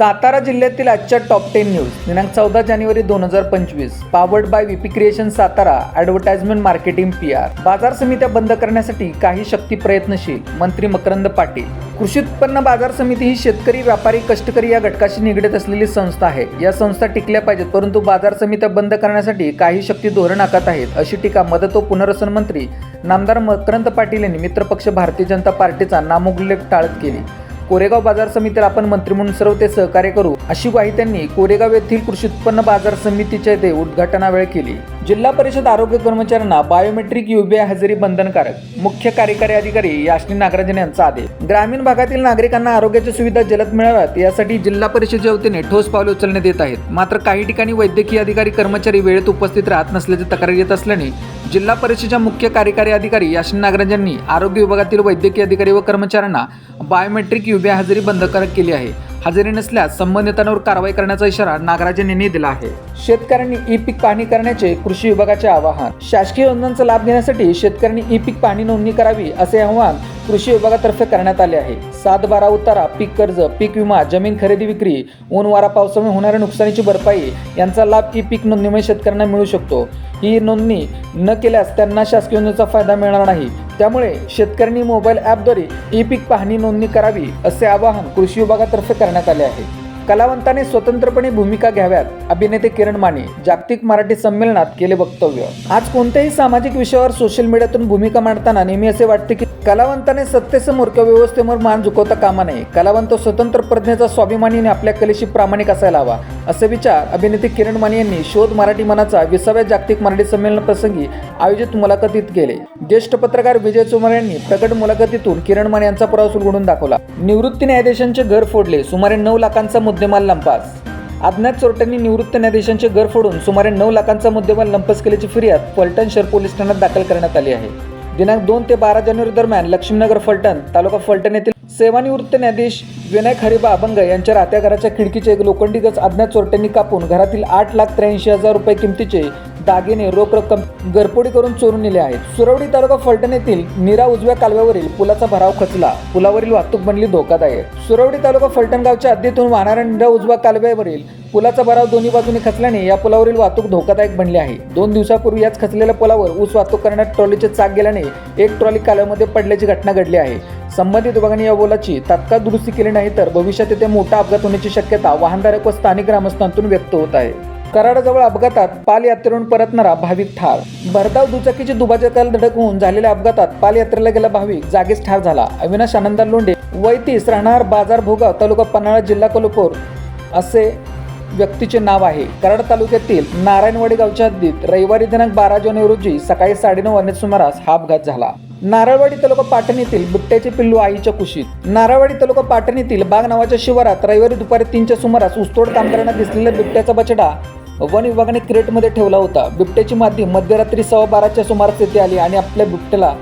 सातारा जिल्ह्यातील आजच्या top ten news दिनांक चौदा जानेवारी दोन हजार पंचवीस. Powered by VP creation Satara advertisement marketing P R बाजार समित्या बंद करण्यासाठी काही शक्ती प्रयत्नशील मंत्री मकरंद पाटील. कृषी उत्पन्न बाजार समिती ही शेतकरी व्यापारी कष्टकरी या घटकाशी निगडीत असलेली संस्था आहे. या संस्था टिकल्या पाहिजेत परंतु बाजार समित्या बंद करण्यासाठी काही शक्ती धोरण आखत आहेत. अशी टीका मदत व पुनर्वसन मंत्री नामदार मकरंद पाटील यांनी मित्रपक्ष भारतीय जनता पार्टीचा नामोल्लेख टाळत केली. कोरेगाव बाजार समितीला आपण मंत्री म्हणून सर्व ते सहकार्य करू अशी ग्वाही त्यांनी कोरेगाव येथील कृषी उत्पन्न बाजार समितीच्या येथे उद्घाटनावेळी केली. जिल्हा परिषद आरोग्य कर्मचाऱ्यांना बायोमेट्रिक युबीआय हजेरी बंधनकारक मुख्य कार्यकारी अधिकारी याश्नी नागराजन यांचा आदेश. ग्रामीण भागातील नागरिकांना आरोग्याच्या सुविधा जलद मिळाव्यात यासाठी जिल्हा परिषदेच्या वतीने ठोस पावले उचलण्यात येत आहेत. मात्र काही ठिकाणी वैद्यकीय अधिकारी कर्मचारी वेळेत उपस्थित राहत नसल्याची तक्रार येत असल्याने जिल्हा परिषदेच्या मुख्य कार्यकारी अधिकारी याशिन नागराज यांनी आरोग्य विभागातील वैद्यकीय अधिकारी व कर्मचाऱ्यांना बायोमेट्रिक युबीआय हजेरी बंधकारक केली आहे. हजेरी नसल्यास संबंधितांवर कारवाई करण्याचा इशारा नागराजन यांनी दिला आहे. शेतकऱ्यांनी ई पीक पाहणी करण्याचे कृषी विभागाचे आवाहन. शासकीय योजनांचा लाभ घेण्यासाठी शेतकऱ्यांनी ई पीक पाहणी नोंदणी करावी असे आवाहन कृषी विभागातर्फे करण्यात आले आहे. सात बारा उतारा पीक कर्ज पीक विमा जमीन खरेदी विक्री ऊन वारा पावसामुळे होणाऱ्या नुकसानीची भरपाई यांचा लाभ ई पीक नोंदणीमुळे शेतकऱ्यांना मिळू शकतो. ही नोंदणी न केल्यास त्यांना शासकीय योजनेचा फायदा मिळणार नाही. त्यामुळे शेतकऱ्यांनी मोबाईल ॲपद्वारे ई पीक पाहणी नोंदणी करावी असे आवाहन कृषी विभागातर्फे करण्यात आले आहे. कलावंताने स्वतंत्रपणे भूमिका घ्याव्यात अभिनेते किरण माने जागतिक मराठी संमेलनात केले वक्तव्य. आज कोणत्याही सामाजिक विषयावर सोशल मीडियातून भूमिका मांडताना नेहमी असे वाटते की कलावंताने सत्तेसमोर किंवा व्यवस्थेवर मान झुकवता कामा नये. कलावंत स्वतंत्र प्रज्ञेचा स्वाभिमानीने आपल्या कलेशी प्रामाणिक असायला हवा. असे विचार अभिनेते किरण माने यांनी शोध मराठी मनाचा विसाव्या जागतिक मराठी संमेलन प्रसंगी आयोजित मुलाखतीत केले. ज्येष्ठ पत्रकार विजय चुमार यांनी प्रकट मुलाखतीतून किरण माने यांचा पुरावा उलगडून दाखवला. निवृत्ती न्यायाधीशांचे घर फोडले सुमारे नऊ लाखांचा मुद्देमाल लंपास. अज्ञात चोरट्यांनी निवृत्त न्यायाधीशांचे घर फोडून सुमारे नऊ लाखांचा मुद्देमाल लंपास केल्याची फिर्याद फलटण शहर पोलीस ठाण्यात दाखल करण्यात आली आहे. दिनांक दोन ते बारा जानेवारी दरम्यान लक्ष्मीनगर फलटण तालुका फलटण येथील सेवानिवृत्त न्यायाधीश विनायक हरिबा अभंग यांच्या राहत्या घराच्या खिडकीचे एक लोखंडी गज अज्ञात चोरट्यांनी कापून घरातील आठ लाख त्र्याऐंशी हजार रुपये किमतीचे दागिने रोख रक्कम घरपोडी करून चोरून नेले आहेत. सुरवडी तालुका फलटण येथील निरा उजव्या कालव्यावरील पुलाचा भराव खचला. पुलावरील वाहतूक बनली धोकादायक. सुरवडी तालुका फलटण गावच्या हद्दीतून वाहणाऱ्या निरा उजव्या कालव्यावरील पुलाचा भराव दोन्ही बाजूने खचल्याने या पुलावरील वाहतूक धोकादायक बनली आहे. दोन दिवसापूर्वी याच खचलेल्या पुलावर ऊस वाहतूक करण्यात ट्रॉलीचे चाक गेल्याने एक ट्रॉली कालव्यामध्ये पडल्याची घटना घडली आहे. संबंधित विभागाने या बोलाची तात्काळ दुरुस्ती केली नाही तर भविष्यात येथे मोठा अपघात होण्याची शक्यता वाहनधारक व स्थानिक ग्रामस्थांतून व्यक्त होत आहे. कराडाजवळ अपघातात पाल यात्रेवरून परतणारा भाविक ठार. भरधाव दुचाकीची दुभाजकाला धडक होऊन झालेल्या अपघातात पाल यात्रेला गेला भाविक जागीच ठार झाला. अविनाश आनंदा लोंढे वैतीस राहणार बाजार भोगाव तालुका पन्हाळा जिल्हा कोल्हापूर असे व्यक्तीचे नाव आहे. कराड तालुक्यातील नारायणवाडी गावच्या हद्दीत रविवारी दिनांक बारा जानेवारी रोजी सकाळी साडेनऊ वाजण्याच्या सुमारास हा अपघात झाला. नारळवाडी तालुका पाटण येथील बिबट्याचे पिल्लू आईच्या कुशीत. नारळवाडी तालुका पाटण येथील बाग नावाच्या शिवारात रविवारी दुपारी तीनच्या सुमारास ऊसतोड कामगारांना दिसलेल्या बिबट्याचा बछडा वन विभागाने क्रेटमध्ये ठेवला होता. बिबट्याची माती मध्यरात्री सव्वा बाराच्या सुमारास येथे आली आणि आपल्या बिबट्याला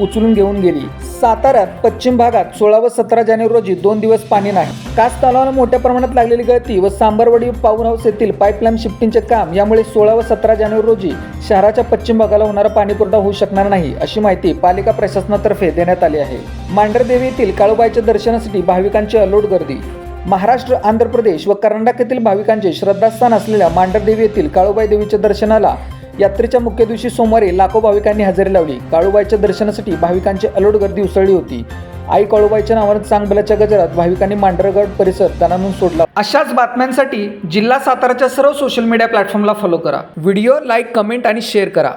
उचलून घेऊन गेली. साताऱ्यात पश्चिम भागात सोळा व सतरा जानेवारी रोजी दोन दिवस पाणी नाही. कास तलावाला मोठ्या प्रमाणात लागलेली गळती व सांबरवाडी पॉवर हाऊस येथील पाईपलाईन शिफ्टिंगचे काम यामुळे सोळा व सतरा जानेवारी रोजी शहराच्या पश्चिम भागाला होणारा पाणीपुरवठा होऊ शकणार नाही अशी माहिती पालिका प्रशासनातर्फे देण्यात आली आहे. मांढरदेवी येथील काळूबाईच्या दर्शनासाठी भाविकांची अलोट गर्दी. महाराष्ट्र आंध्र प्रदेश व कर्नाटक येथील भाविकांचे श्रद्धास्थान असलेल्या मांढरदेवी येथील काळूबाई देवीच्या दर्शनाला यात्रेच्या मुख्य दिवशी सोमवारी लाखो भाविकांनी हजेरी लावली. काळूबाईच्या दर्शनासाठी भाविकांची अलोट गर्दी उसळली होती. आई काळूबाईच्या नावानं चांगबलाच्या गजरात भाविकांनी मांढरगड परिसर दणानून सोडला. अशाच बातम्यांसाठी जिल्हा साताराच्या सर्व सोशल मीडिया प्लॅटफॉर्मला फॉलो करा. व्हिडिओ लाईक कमेंट आणि शेअर करा.